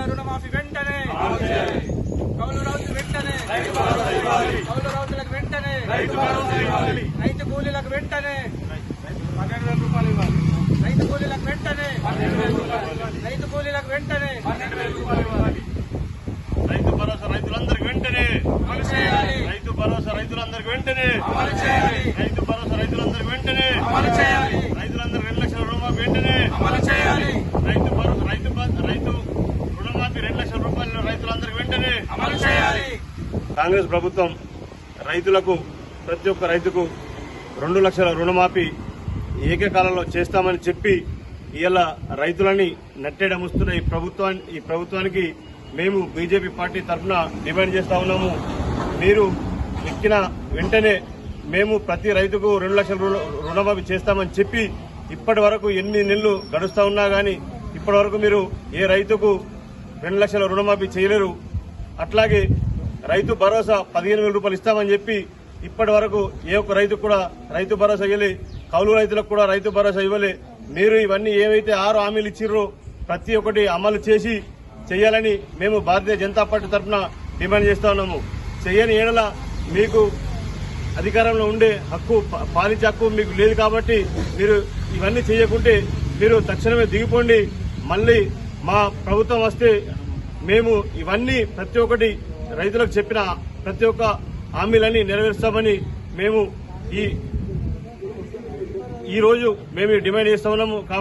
చేసిన రుణమాఫీ వెంటనే. కౌలు రైతులు వెంటనే కౌలు రైతులకు వెంటనే. రైతు కూలీలకు వెంటనే. రైతు కూలీలకు వెంటనే. రైతు కూలీలకు వెంటనే. రైతు భరోసా రైతులందరికి వెంటనే. రైతు భరోసా రైతులందరికి వెంటనే. రైతు భరోసా రైతులందరికి వెంటనే. రెండు లక్షల రూపాయలు రైతులందరికి వెంటనే అమలు చేయాలి. కాంగ్రెస్ ప్రభుత్వం రైతులకు ప్రతి ఒక్క రైతుకు రెండు లక్షల రుణమాఫీ ఏకకాలంలో చేస్తామని చెప్పి ఇలా రైతులని నట్టేడముస్తున్న ఈ ప్రభుత్వాన్ని ఈ ప్రభుత్వానికి మేము బీజేపీ పార్టీ తరఫున డిమాండ్ చేస్తా ఉన్నాము. మీరు ఎక్కిన వెంటనే మేము ప్రతి రైతుకు రెండు లక్షల రుణమాఫీ చేస్తామని చెప్పి ఇప్పటి వరకు ఎనిమిది నెలలు గడుస్తా ఉన్నా గానీ ఇప్పటి వరకు మీరు ఏ రైతుకు రెండు లక్షల రుణమాఫీ చేయలేరు. అట్లాగే రైతు భరోసా పదిహేను వేల రూపాయలు ఇస్తామని చెప్పి ఇప్పటి వరకు ఏ ఒక్క రైతుకు కూడా రైతు భరోసా ఇవ్వలే కౌలు రైతులకు కూడా రైతు భరోసా ఇవ్వలే. మీరు ఇవన్నీ ఏవైతే ఆరు హామీలు ఇచ్చిర్రో ప్రతి ఒక్కటి అమలు చేసి చేయాలని మేము భారతీయ జనతా పార్టీ తరఫున డిమాండ్ చేస్తా ఉన్నాము. చేయని ఏడల మీకు అధికారంలో ఉండే హక్కు పాలించే హక్కు మీకు లేదు కాబట్టి మీరు ఇవన్నీ చేయకుంటే మీరు తక్షణమే దిగిపోండి. మళ్ళీ మా ప్రభుత్వం వస్తే మేము ఇవన్నీ ప్రతి ఒక్కటి రైతులకు చెప్పిన ప్రతి ఒక్క హామీలన్నీ నెరవేరుస్తామని మేము ఈ ఈ రోజు మేము డిమాండ్ చేస్తా ఉన్నాము. కాబట్టి